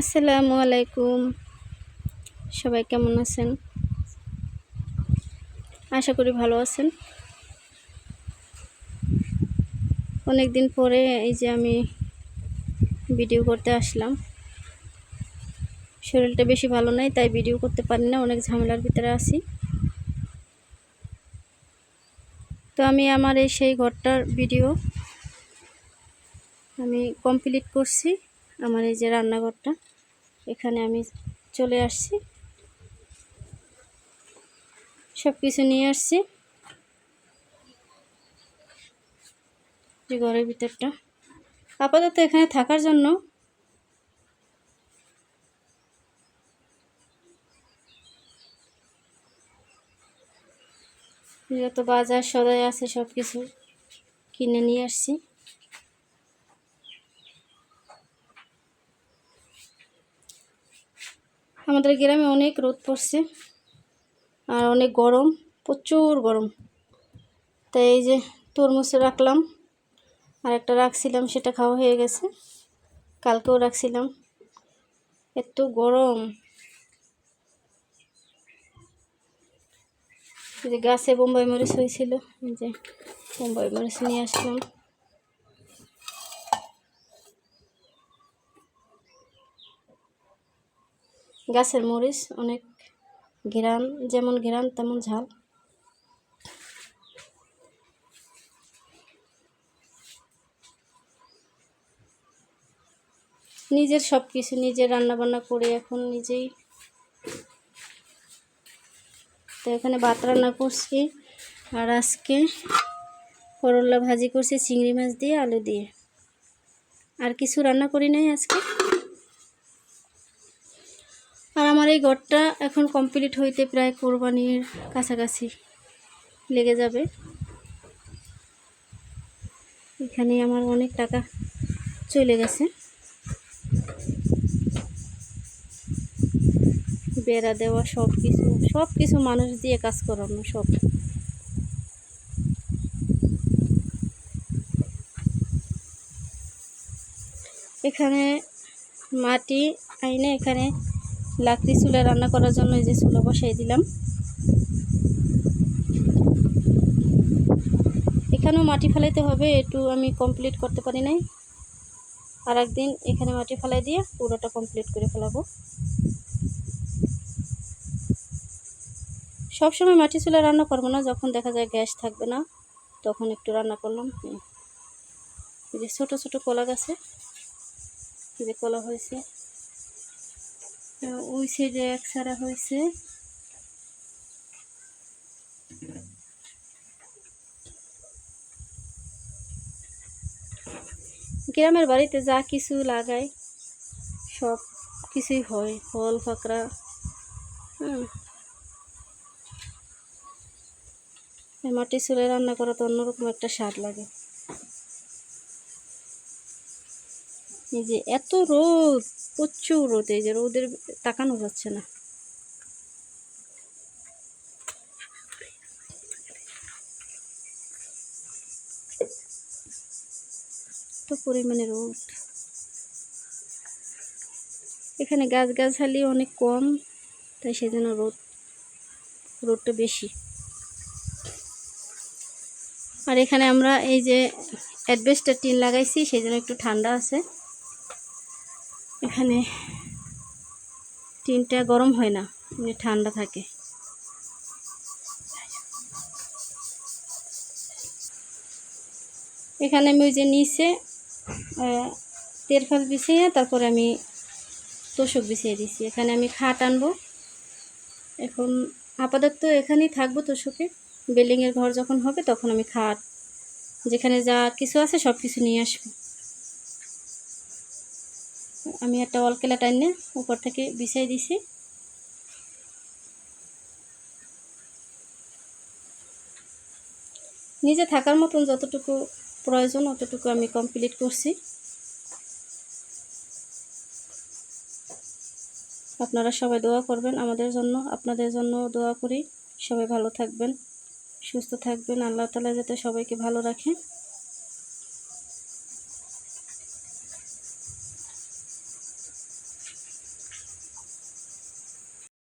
আসসালামু আলাইকুম। সবাই কেমন আছেন? আশা করি ভালো আছেন। অনেক দিন পরে এই যে আমি ভিডিও করতে আসলাম। শরীরটা বেশি ভালো নাই, তাই ভিডিও করতে পারি না, অনেক ঝামেলার ভিতরে আছি। তো আমি আমার এই সেই ঘরটার ভিডিও আমি কমপ্লিট করছি। আমার এই যে রান্নাঘরটা, এখানে আমি চলে আসছি। সব কিছু নিয়ে আসছি। যে ঘরের ভিতরটা। আপাতত এখানে থাকার জন্য যত বাজার সদাই আছে সব কিছু কিনে নিয়ে আসছি। আমাদের গ্রামে অনেক রোদ পড়ছে আর অনেক গরম, প্রচুর গরম। তাই এই যে তরমুজ রাখলাম আর একটা রাখছিলাম, সেটা খাওয়া হয়ে গেছে। কালকেও রাখছিলাম। এত গরম। যে গাছে বোম্বাই মরিচ হয়েছিল যে বোম্বাই মরিচ নিয়ে আসলাম। গাছের মরিচ, অনেক ঘেরান যেমন ঘেরান তেমন ঝাল। নিজের সব কিছু নিজে রান্না বান্না করে এখন নিজেই তো এখানে ভাত রান্না করছি আর আজকে করলা ভাজি করছি, চিংড়ি মাছ দিয়ে, আলু দিয়ে। আর কিছু রান্না করি নাই আজকে? আমার এই ঘরটা এখন কমপ্লিট হইতে প্রায় কোরবানির কাছাকাছি লেগে যাবে। এখানে আমার অনেক টাকা চলে গেছে। বেড়া দেওয়া সব কিছু সব কিছু মানুষ দিয়ে কাজ করানো সব। এখানে মাটি আইনে এখানে লাকড়ি চুলা রান্না করার জন্য এই যে চুলা বসাই দিলাম। এখানেও মাটি ফেলাইতে হবে, একটু আমি কমপ্লিট করতে পারি নাই। আর একদিন এখানে মাটি ফেলাই দিয়ে পুরোটা কমপ্লিট করে ফেলাবো। সবসময় মাটি চুলা রান্না করব না, যখন দেখা যায় গ্যাস থাকবে না, তখন একটু রান্না করলাম। যে ছোটো ছোটো কলা গাছে যে কলা হয়েছে। ওই সাইডে এক সারা হয়েছে। গ্রামের বাড়িতে যা কিছু লাগায় সব কিছুই হয়, ফল ফাকড়া হুম। মাটি চুলে রান্না করা তো অন্যরকম একটা স্বাদ লাগে। এই যে এত রোদ প্রচুর রোদ, যে রোদের তাকানো যাচ্ছে না। পরিমাণে রোদ। এখানে গাছ গাছালি অনেক কম, তাই সেজন্য রোদ, রোদটা বেশি। আর এখানে আমরা এই যে অ্যাডভেস্টার টিন লাগাইছি সেই জন্য একটু ঠান্ডা আছে। এখানে টিনটা গরম হয় না মানে ঠান্ডা থাকে। এখানে আমি ওই যে নিচে তেরফাল বিছিয়ে তারপরে আমি তোষক বিছিয়ে দিছি। এখানে আমি খাট আনব। এখন আপাতত এখানেই থাকব তোষকে। বিল্ডিংয়ের ঘর যখন হবে তখন আমি খাট, যেখানে যা কিছু আছে সব কিছু নিয়ে আসব। আমি একটা অলকেলা টাইনে উপর থেকে বিছাই দিছি। নিজে থাকার মতন যতটুকু প্রয়োজন অতটুকু আমি কমপ্লিট করছি। আপনারা সবাই দোয়া করবেন আমাদের জন্য, আপনাদের জন্য দোয়া করি। সবাই ভালো থাকবেন, সুস্থ থাকবেন। আল্লাহ তালা যাতে সবাইকে ভালো রাখে।